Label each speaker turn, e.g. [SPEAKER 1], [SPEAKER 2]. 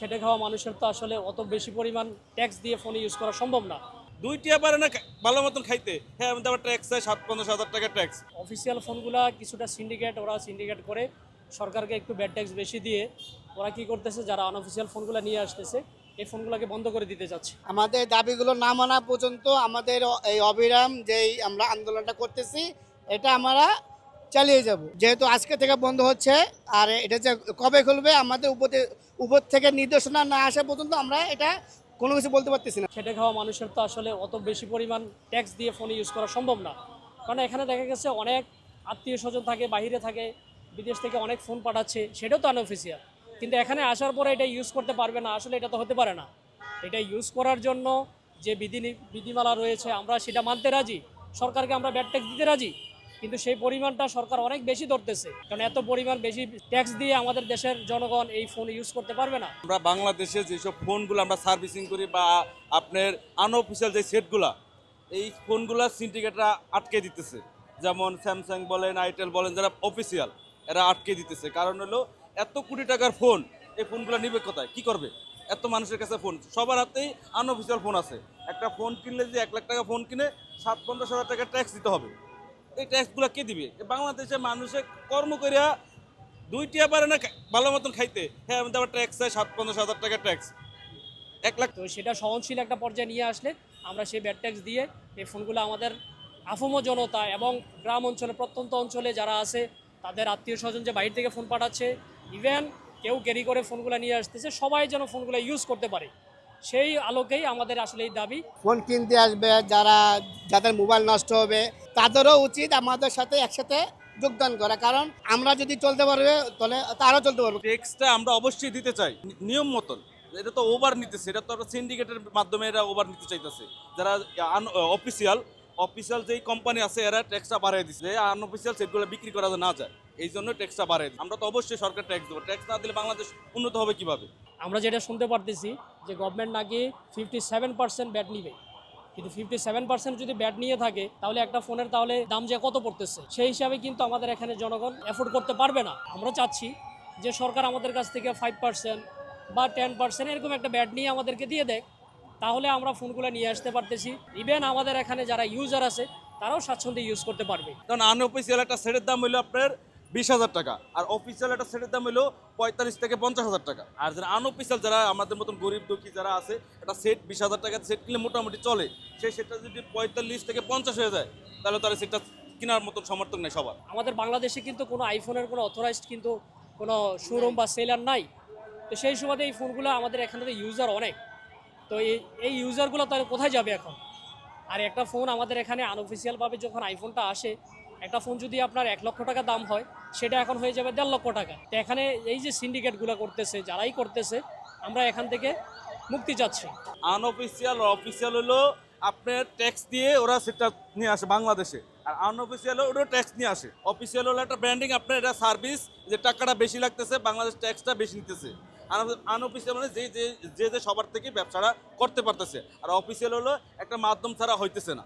[SPEAKER 1] খেটে খাওয়া মানুষের তো আসলে অত বেশি পরিমাণ ট্যাক্স দিয়ে ফোন ইউজ করা সম্ভব না।
[SPEAKER 2] দুইটিয়া পারে না ভালো মতন খাইতে। হ্যাঁ আমি তো আবার ট্যাক্স চাই সাত পঞ্চাশ হাজার টাকা ট্যাক্স
[SPEAKER 1] অফিসিয়াল ফোনগুলা কিছুটা সিন্ডিকেট ওরা সিন্ডিকেট করে। সরকারকে একটু ব্যাড ট্যাক্স বেশি দিয়ে ওরা কি করতেছে যারা আনঅফিসিয়াল ফোনগুলো নিয়ে আসতেছে এই ফোনগুলোকে বন্ধ করে দিতে যাচ্ছে।
[SPEAKER 3] আমাদের দাবিগুলো না মানা পর্যন্ত আমাদের এই অবিরাম যেই আমরা আন্দোলনটা করতেছি এটা আমরা চালিয়ে যাব। যেহেতু আজকে থেকে বন্ধ হচ্ছে, আর এটা যে কবে খুলবে, আমাদের উপর উপর থেকে নির্দেশনা না আসা পর্যন্ত আমরা এটা কোনো কিছু বলতে পারতেছি না।
[SPEAKER 1] খেটে খাওয়া মানুষের তো আসলে অত বেশি পরিমাণ ট্যাক্স দিয়ে ফোন ইউজ করা সম্ভব না। কারণ এখানে দেখা গেছে অনেক আত্মীয় স্বজন থাকে, বাইরে থাকে, বিদেশ থেকে অনেক ফোন পাঠাচ্ছে সেটাও তো আনঅফিসিয়াল কিন্তু এখানে আসার পরে এটা ইউজ করতে পারবে না, আসলে এটা তো হতে পারে না। এটা ইউজ করার জন্য যে বিধি বিধিমালা রয়েছে, আমরা সেটা মানতে রাজি। সরকারকে আমরা ব্যাড ট্যাক্স দিতে রাজি। কিন্তু সেই পরিমাণটা সরকার অনেক বেশি ধরতেছে। কারণ এত পরিমাণ বেশি ট্যাক্স দিয়ে আমাদের দেশের জনগণ এই ফোন ইউজ করতে পারবে না।
[SPEAKER 2] আমরা বাংলাদেশে যেসব ফোনগুলো আমরা সার্ভিসিং করি বা আপনার আনঅফিসিয়াল যে সেটগুলা এই ফোনগুলা সিন্ডিকেটরা আটকে দিতেছে। যেমন স্যামসাং বলেন আইটেল বলেন, যারা অফিসিয়াল এরা আটকে দিতেছে। কারণ হলো, এত কোটি টাকার ফোন এই ফোনগুলো নিবে কোথায়? কি করবে? এত মানুষের কাছে ফোন সবার হাতেই আনঅফিসিয়াল ফোন আছে। একটা ফোন কিনলে যে এক লাখ টাকা ফোন কিনে, সাত পঞ্চাশ হাজার টাকা ট্যাক্স দিতে হবে। এই ট্যাক্সগুলো কে দিবে? বাংলাদেশে মানুষের কর্ম করিয়া দুইটিয়া পারে না ভালো মতন খাইতে। হ্যাঁ আমি তো আবার ট্যাক্স চাই সাত, পঞ্চাশ হাজার টাকা ট্যাক্স এক লাখ
[SPEAKER 1] তো সেটা সহনশীল একটা পর্যায়ে নিয়ে আসলে আমরা সেই ব্যাড ট্যাক্স দিয়ে এই ফোনগুলো আমাদের আফম জনতা এবং গ্রাম অঞ্চলে প্রত্যন্ত অঞ্চলে যারা আছে, তাদের আত্মীয় স্বজন যে বাইরে থেকে ফোন পাঠাচ্ছে ইভেন কেউ ক্যারি করে ফোনগুলো নিয়ে আসতেছে, সবাই যেন ফোনগুলো ইউজ করতে পারে। সেই আলোকেই আমাদের আসলে এই দাবি।
[SPEAKER 3] ফোন কিনতে আসবে যারা যাদের মোবাইল নষ্ট হবে তাদেরও উচিত আমাদের সাথে একসাথে যোগদান করা। কারণ আমরা যদি চলতে পারবে তাহলে তারাও চলতে পারবে।
[SPEAKER 2] ট্যাক্সটা আমরা অবশ্যই দিতে চাই। নিয়ম মতন। এটা তো ওভার নিতেছে এটা তো সিন্ডিকেটের মাধ্যমে এরা ওভার নিতে চাইতেছে। যারা অফিসিয়াল অফিসিয়াল যেই কোম্পানি আছে এরা ট্যাক্সটা বাড়িয়ে দিচ্ছে আনঅফিসিয়াল সেটগুলো বিক্রি করা না যায় এই জন্য ট্যাক্সটা বাড়িয়ে দিচ্ছে আমরা তো অবশ্যই সরকার ট্যাক্স দেবো। ট্যাক্স না দিলে বাংলাদেশ উন্নত হবে কীভাবে?
[SPEAKER 1] আমরা যেটা শুনতে পারতেছি যে গভর্নমেন্ট নাকি ফিফটি সেভেন পার্সেন্ট ব্যাট নিবে। কিন্তু ফিফটি সেভেন পার্সেন্ট যদি ব্যাট নিয়ে থাকে, তাহলে একটা ফোনের তাহলে দাম যে কত পড়তেছে, সেই হিসাবে কিন্তু আমাদের এখানে জনগণ অ্যাফোর্ড করতে পারবে না। আমরা চাচ্ছি যে সরকার আমাদের কাছ থেকে ফাইভ পার্সেন্ট বা টেন পার্সেন্ট এরকম একটা ব্যাট নিয়ে আমাদেরকে দিয়ে দেয় তাহলে আমরা ফোনগুলো নিয়ে আসতে পারতেছি। ইভেন আমাদের এখানে যারা ইউজার আছে, তারাও স্বাচ্ছন্দ্যে ইউজ করতে পারবে।
[SPEAKER 2] কারণ আনঅফিসিয়াল একটা সেটের দাম হলো আপনার বিশ হাজার টাকা। আর অফিসিয়াল একটা সেটের দাম হলো পঁয়তাল্লিশ থেকে পঞ্চাশ হাজার টাকা। আর যারা আনঅফিসিয়াল যারা আমাদের মতন গরিব দুঃখী যারা আছে, একটা সেট বিশ হাজার টাকা সেট কিনলে মোটামুটি চলে। সেই সেটটা যদি পঁয়তাল্লিশ থেকে পঞ্চাশ হয়ে যায়, তাহলে তার সেটটা কেনার মতন সমর্থন নেই সবার।
[SPEAKER 1] আমাদের বাংলাদেশে কিন্তু কোনো আইফোনের কোনো অথরাইজড কিন্তু কোনো শোরুম বা সেলার নাই। তো সেই সুবাদে এই ফোনগুলো আমাদের এখানে ইউজার অনেক। তো এই এই ইউজারগুলো তাহলে কোথায় যাবে এখন? আর একটা ফোন আমাদের এখানে আনঅফিসিয়ালভাবে যখন আইফোনটা আসে একটা ফোন যদি আপনার এক লক্ষ টাকা দাম হয়, সেটা এখন হয়ে যাবে দেড় লক্ষ টাকা। তো এখানে এই যে সিন্ডিকেটগুলো করতেছে, যারাই করতেছে, আমরা এখান থেকে মুক্তি চাচ্ছি।
[SPEAKER 2] আনঅফিসিয়াল অফিসিয়াল হলো আপনার ট্যাক্স দিয়ে ওরা সেটা নিয়ে আসে বাংলাদেশে। আর আনঅফিসিয়াল ওরা ট্যাক্স নিয়ে আসে। অফিসিয়াল হলো একটা ব্র্যান্ডিং আপনার এটা সার্ভিস যে টাকাটা বেশি লাগতেছে, বাংলাদেশ ট্যাক্সটা বেশি নিতেছে। আনঅফিসিয়াল মানে যে যে যে সবার থেকে ব্যবসাটা করতে পারতেছে। আর অফিসিয়াল হলো একটা মাধ্যম ছাড়া হইতেছে না।